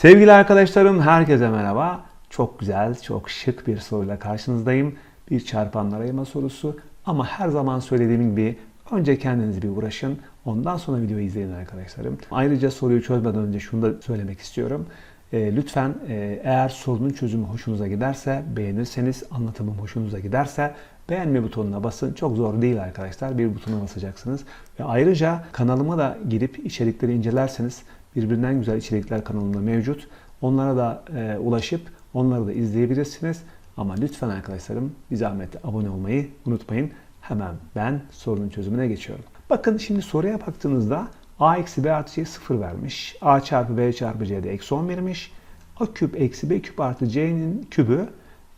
Sevgili arkadaşlarım herkese merhaba. Çok güzel, çok şık bir soruyla karşınızdayım. Bir çarpanlar ayırma sorusu ama her zaman söylediğim gibi önce kendiniz bir uğraşın. Ondan sonra videoyu izleyin arkadaşlarım. Ayrıca soruyu çözmeden önce şunu da söylemek istiyorum. E, lütfen e, eğer sorunun çözümü hoşunuza giderse, beğenirseniz, anlatımım hoşunuza giderse beğenme butonuna basın. Çok zor değil arkadaşlar. Bir butona basacaksınız. Ve ayrıca kanalıma da girip içerikleri incelerseniz birbirinden güzel içerikler kanalımda mevcut. Onlara da e, ulaşıp onları da izleyebilirsiniz. Ama lütfen arkadaşlarım bir zahmet abone olmayı unutmayın. Hemen ben sorunun çözümüne geçiyorum. Bakın şimdi soruya baktığınızda a eksi b artı c 0 vermiş. a çarpı b çarpı c'de eksi 10 vermiş. a küp eksi b küp artı c'nin kübü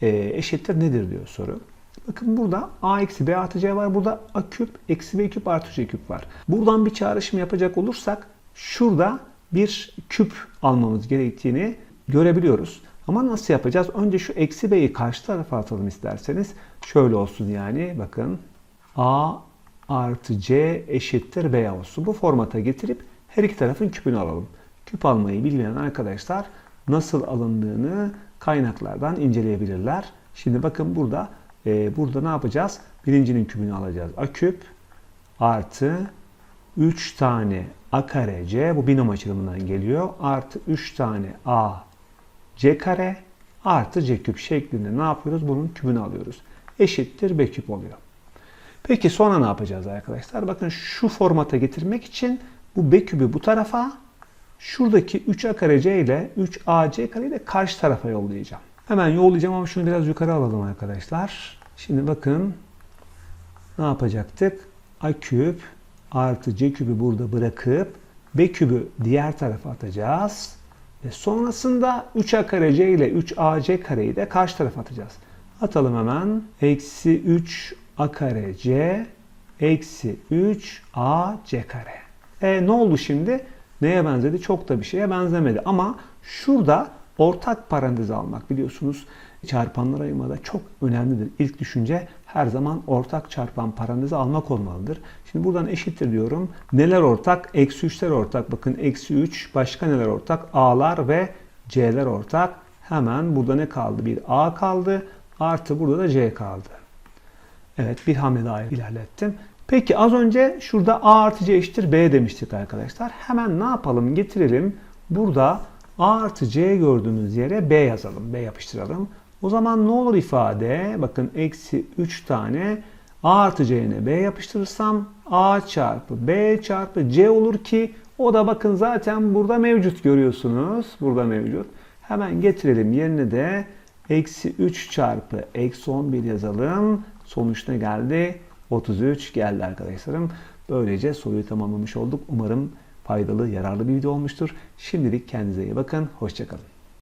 e, eşittir nedir diyor soru. Bakın burada a eksi b artı c var. Burada a küp eksi b küp artı c küp var. Buradan bir çağrışım yapacak olursak şurada bir küp almamız gerektiğini görebiliyoruz. Ama nasıl yapacağız? Önce şu eksi b'yi karşı tarafa atalım isterseniz. Şöyle olsun yani bakın. a artı c eşittir b olsun. Bu formata getirip her iki tarafın küpünü alalım. Küp almayı bilmeyen arkadaşlar nasıl alındığını kaynaklardan inceleyebilirler. Şimdi bakın burada e, burada ne yapacağız? Birincinin küpünü alacağız. a küp artı 3 tane a kare c bu binom açılımından geliyor. Artı 3 tane a c kare artı c küp şeklinde ne yapıyoruz? Bunun küpünü alıyoruz. Eşittir b küp oluyor. Peki sonra ne yapacağız arkadaşlar? Bakın şu formata getirmek için bu b küpü bu tarafa şuradaki 3a kare c ile 3ac kareyi de karşı tarafa yollayacağım. Hemen yollayacağım ama şunu biraz yukarı alalım arkadaşlar. Şimdi bakın ne yapacaktık? a küp artı c küpü burada bırakıp b küpü diğer tarafa atacağız. Ve sonrasında 3a kare c ile 3ac kareyi de karşı tarafa atacağız. Atalım hemen. Eksi 3 a kare c eksi 3 a c kare. E ne oldu şimdi? Neye benzedi? Çok da bir şeye benzemedi. Ama şurada ortak parantez almak biliyorsunuz çarpanlar ayırmada çok önemlidir. İlk düşünce her zaman ortak çarpan parantezi almak olmalıdır. Şimdi buradan eşittir diyorum. Neler ortak? Eksi 3'ler ortak. Bakın eksi 3 başka neler ortak? A'lar ve C'ler ortak. Hemen burada ne kaldı? Bir A kaldı. Artı burada da C kaldı. Evet bir hamle daha ilerlettim. Peki az önce şurada A artı C eşittir B demiştik arkadaşlar. Hemen ne yapalım? Getirelim. Burada A artı C gördüğümüz yere B yazalım. B yapıştıralım. O zaman ne olur ifade? Bakın eksi 3 tane A artı C'ne B yapıştırırsam A çarpı B çarpı C olur ki o da bakın zaten burada mevcut görüyorsunuz. Burada mevcut. Hemen getirelim yerine de eksi 3 çarpı eksi 11 yazalım. Sonuç ne geldi? 33 geldi arkadaşlarım. Böylece soruyu tamamlamış olduk. Umarım faydalı, yararlı bir video olmuştur. Şimdilik kendinize iyi bakın. Hoşçakalın.